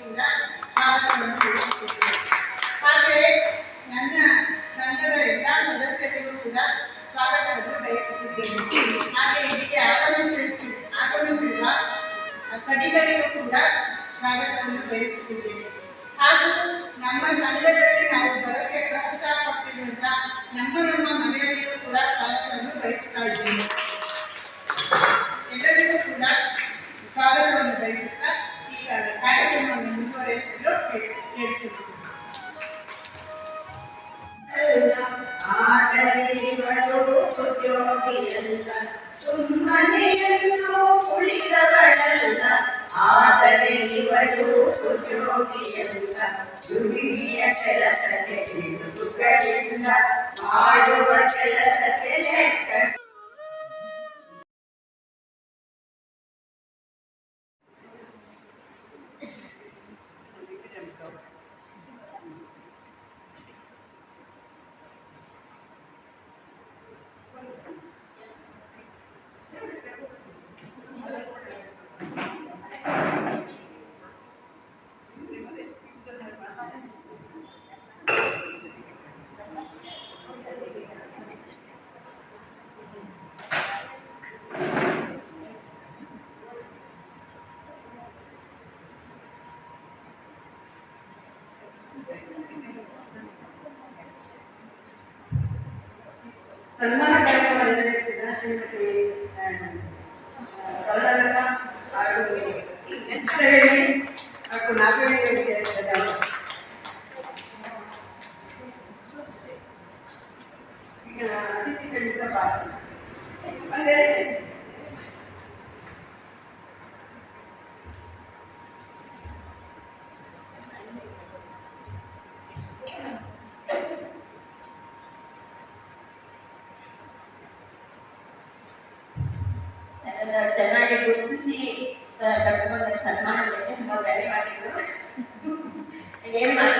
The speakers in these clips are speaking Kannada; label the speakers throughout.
Speaker 1: ಕೂಡ ಸ್ವಾಗತವನ್ನು ತಿಳಿಸುತ್ತಿದ್ದೇನೆ ಹಾಗೆಯೇ ನನ್ನ ಸಂಘದ ಎಲ್ಲ ಸದಸ್ಯರಿಗೂ ಕೂಡ ಸ್ವಾಗತವನ್ನು ಬಯಸುತ್ತಿದ್ದೇನೆ ಹಾಗೆ ಇಲ್ಲಿಗೆ ಆಗಮಿಸಿ ಆಗಮಿಸಿರುವ ಸಭಿಕರಿಗೂ ಕೂಡ ಸ್ವಾಗತವನ್ನು ಬಯಸುತ್ತಿದ್ದೇನೆ ಹಾಗೂ ನಮ್ಮ ಸಂಘದಲ್ಲಿ
Speaker 2: ಸುಮ್ಮನೆಯನ್ನು ಕುಳಿತವಳಲ್ಲ ಆದರೆ ಇವಳು ಉದ್ಯೋಗಿಯಲ್ಲ ದುಡಿಮೆಯ ಕೆಲಸಕ್ಕೆ ಮಾಡುವ ಕೆಲಸಕ್ಕೆ
Speaker 1: ಸನ್ಮಾನ ಕಾರ್ಯಕ್ರಮ ನಿರ್ವಹಿಸಿದ ಶ್ರೀಮತಿ ಸರಳಲತಾ ಹಾಗೂ ನೆಚ್ಚರಳಿ ಹಾಗೂ ನಾಗವೇಣಿಯವರಿಗೆ ಧನ್ಯವಾದ. ಈಗ ಅತಿಥಿ ಹೇಳಿದ ಭಾಷಣ ಅದೇ
Speaker 2: ಚೆನ್ನಾಗಿ ಗುರುತಿಸಿ ಕರ್ಕೊಂಡ್ಬಂದ ಸನ್ಮಾನಕ್ಕೆ ತುಂಬ ಧನ್ಯವಾದಗಳು. ಏನು ಮಾತಾಡ್ತಾ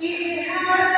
Speaker 3: If it has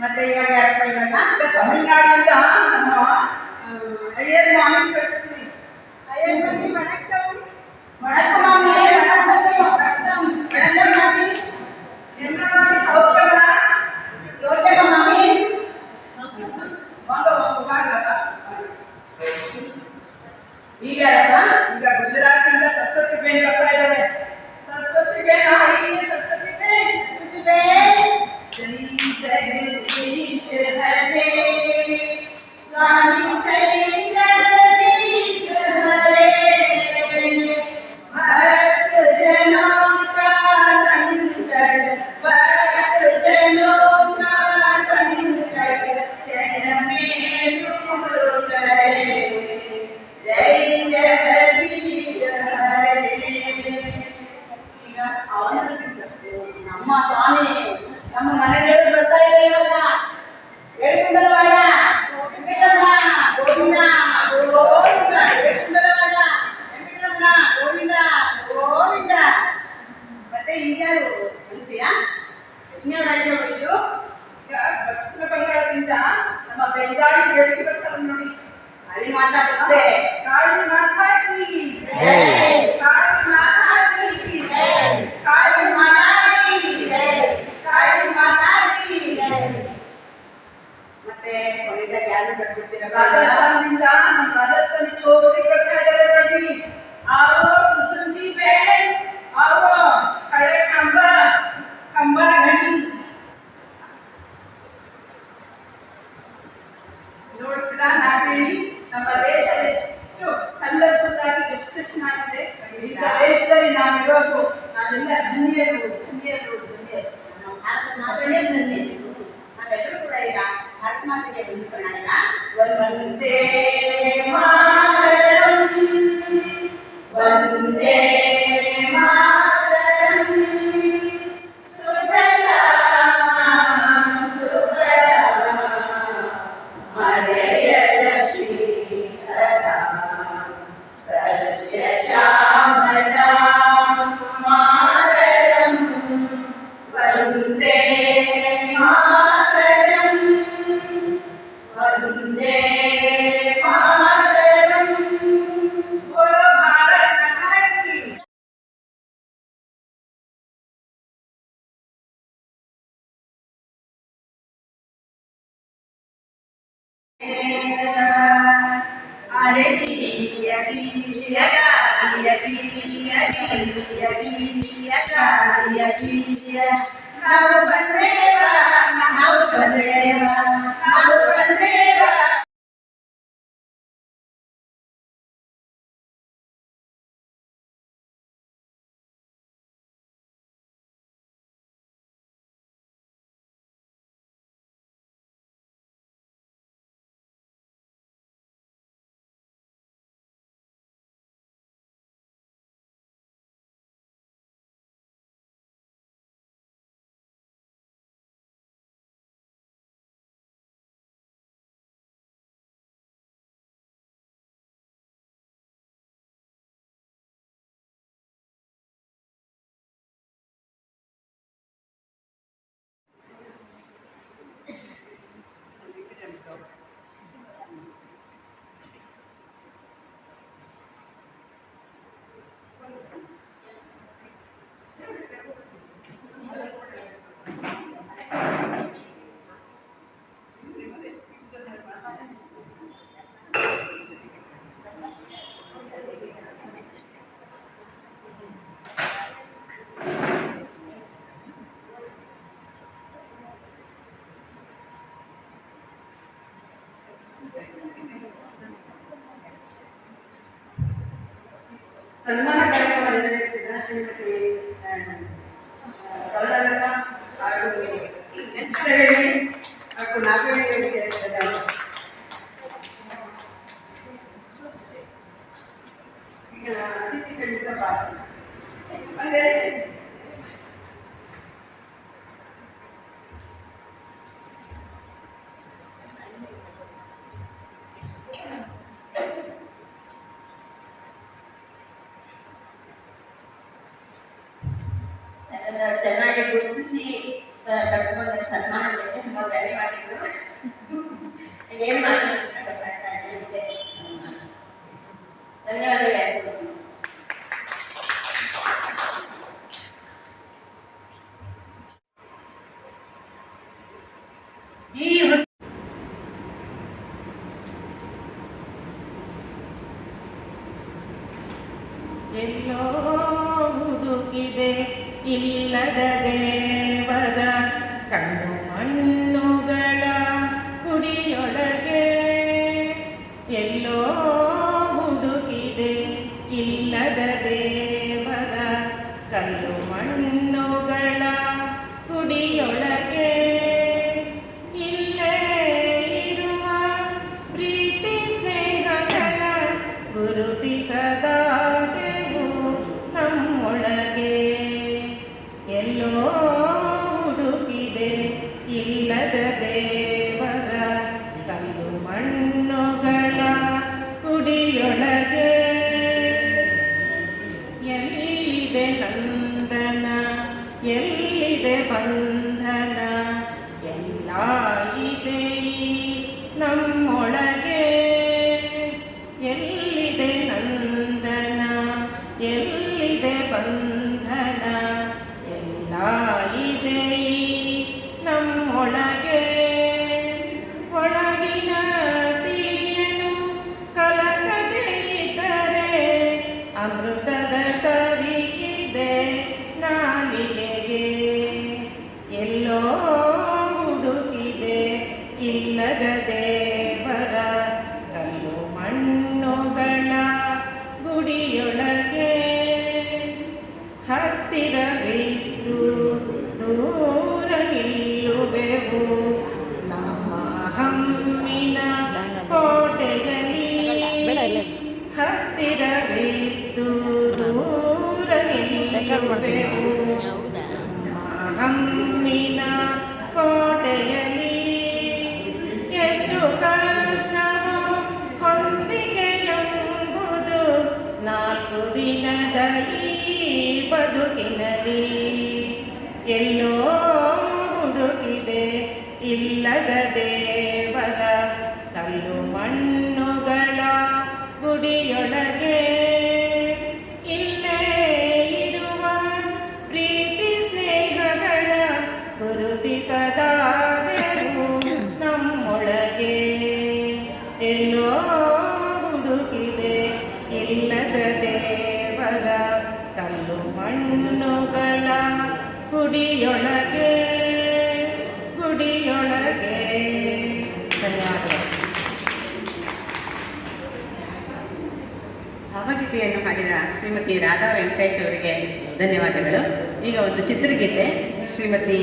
Speaker 3: ಮತ್ತು
Speaker 2: ಇವಾಗ ಯಾರಪ್ಪ ಇವಾಗ
Speaker 3: ಈಗ ತಮಿಳ್ನಾಡಿಂದ ನಮ್ಮ ಅಯ್ಯರ್ ಮಾಮಿ ಕಳಿಸ್ತೀವಿ ಅಯ್ಯರ್ ಮಾಮಿ
Speaker 2: ಮಣಕ್ಕಂ ಮಣಕ್ಕ ಮಾಮಿ ಮಣಕ್ಕಂ ಮಣಕ್ಕ ಮಾಮಿ
Speaker 3: ನಿಮ್ಮ ಮಾಮಿ ಸೌಖ್ಯವ
Speaker 2: ಸೌಖ್ಯವ ಮಾಮಿ
Speaker 3: ವಾಂಗ ವಾಂಗ ವಾಂಗ
Speaker 2: ಈಗ ಯಾರಪ್ಪ
Speaker 3: ಈಗ ಗುಜರಾತಿಂದ ಸರಸ್ವತಿ ಬೇನ್ ಬರ್ತಾ ಇದ್ದಾರೆ ಸರಸ್ವತಿ ಬೇನ್ ಹಾಗೆ ಸರಸ್ವತಿ
Speaker 2: ನಮ್ಮ ಸ್ವಾಮಿ ನಮ್ಮ ಮನೆಗಳು ಬರ್ತಾ ಇಲ್ಲ ಇವಾಗ. ಹೇಳ್ಕೊಂಡಲ್ವಾಡ ವೆಂಕಟರಮಣ ಗೋವಿಂದ ಗೋವಿಂದ ಹೇಳ್ಕೊಂಡಲ್ವಾಡ ವೆಂಕಟರಮಣ ಗೋವಿಂದ ಗೋವಿಂದ. ಮತ್ತೆ ಹಿಂಗ್ಯಾರು ಮನುಷ್ಯ?
Speaker 3: ಇದು ಬಂಗಾಳದಿಂದ ನಮ್ಮ ಬೆಂಗಾಳಿ ಬೆಳಗ್ಗೆ ಬರ್ತಾರೆ ನೋಡಿ.
Speaker 2: ಅಲ್ಲಿ ಮಾತಾಡ್ತಾರೆ Maria Filha, na outra dela, na outra na outra.
Speaker 3: ಸನ್ಮಾನ ಕಾರ್ಯಕ್ರಮ ನೆರವೇರಿಸಿದ ಶ್ರೀಮತಿ ಕವಲಲತಾ ಹಾಗೂ ನೆಂಚರಹಳ್ಳಿ ಹಾಗೂ ನಾಗವೇಣಿ
Speaker 4: ಚೆನ್ನಾಗಿ ಗುರುತಿಸಿ ಕರ್ಕೊಂಡು ಸನ್ಮಾನ ಮಾಡಿದ್ರೆ ತುಂಬ ಧನ್ಯವಾದಗಳು ಏನು ಧನ್ಯವಾದಗಳು
Speaker 5: ಎಲ್ಲೋ ಹುಡುಕಿದೆ இல்லத தேவர கண்ணு ಹತ್ತಿರವೇ ಬದುಕಿನಲ್ಲಿ ಎಲ್ಲೋ ಹುಡುಕಿದೆ ಇಲ್ಲದ ದೇವದ ಹಣ್ಣುಗಳ ಗುಡಿಯೊಳಗೆ ಗುಡಿಯೊಳಗೆ. ಧನ್ಯವಾದಗಳು.
Speaker 2: ಭಾವಗೀತೆಯನ್ನು ಹಾಡಿದ ಶ್ರೀಮತಿ ರಾಧಾ ವೆಂಕಟೇಶ್ ಅವರಿಗೆ ಧನ್ಯವಾದಗಳು. ಈಗ ಒಂದು ಚಿತ್ರಗೀತೆ ಶ್ರೀಮತಿ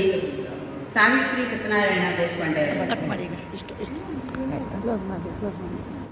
Speaker 2: ಸಾವಿತ್ರಿ ಸತ್ಯನಾರಾಯಣ ದೇಶಪಾಂಡೆ
Speaker 6: ಇಷ್ಟು ಇಷ್ಟು. ಮಾಡಿ ಕ್ಲೋಸ್ ಮಾಡಿ.